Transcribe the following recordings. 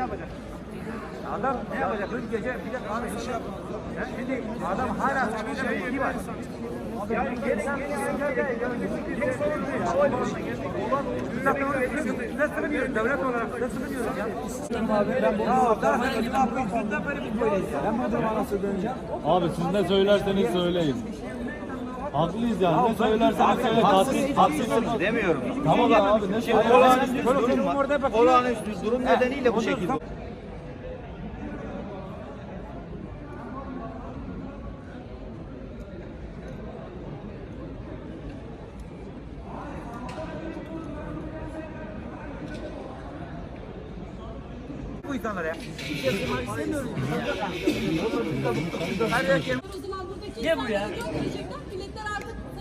yapacak? Adam ne yapacak? Bir gece bir de yapıyor. Ya Şimdi adam hala bir bilgi var. Yani onu nasıl biliyoruz? Devlet olarak nasıl biliyoruz gibi yapıyorsun. Şundan beri biz böyleyiz. Ben bu nasıl döneceğim? Abi siz ne söylerseniz söyleyin. Haklıyız yani. Ne söylerseniz söyleyin. Haksız, haksızsınız. Demiyorum. Tamam abi ne Şimdi söylerseniz olağanüstü durum var. Olağanüstü durum nedeniyle bu şekilde. Bu insanlara ya. Ne bu ya?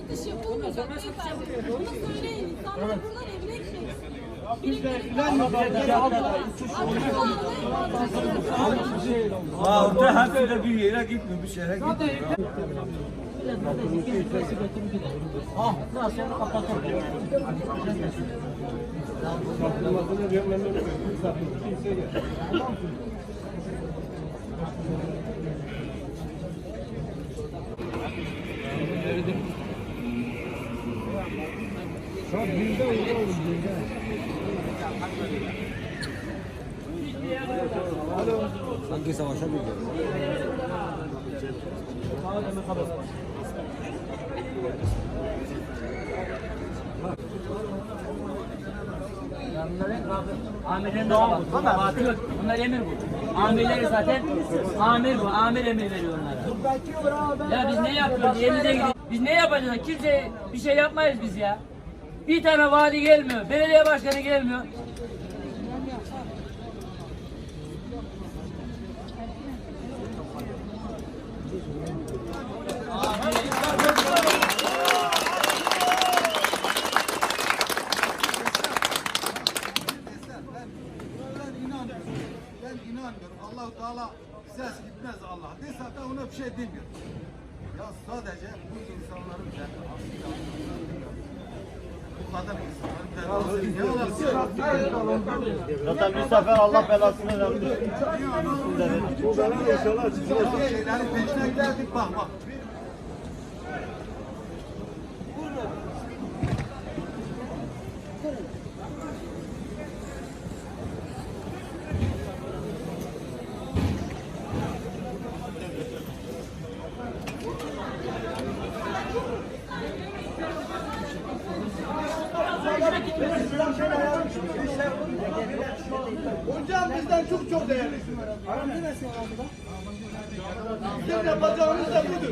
Satış yapılmayacak. Beyefendi. Bunu söyleyin. İnsanlar buradan evine gidecek. Orada hafifle bir yere gitmiyor, bir şehre gitmiyor. Sanki savaşa mı gidiyor? Amirlerin doğal bu. Bunlar emir bu. Amirleri zaten amir bu. Amir emir veriyor onlara. Ya biz ne yapıyoruz? Yerimize gidiyoruz. Biz ne yapacağız? Kimse bir şey yapmayız biz ya. Bir tane vali gelmiyor. Belediye başkanı gelmiyor. Allah-u Teala ses gitmez Allah. De ona bir şey demiyor. Ya sadece bu insanların üzerine bu Zaten bir sefer Allah belasını vermiş. şeylerin peşine giderdik bak bak. Hocam bizden çok çok değerlisiniz. Bizim yapacağımız da budur.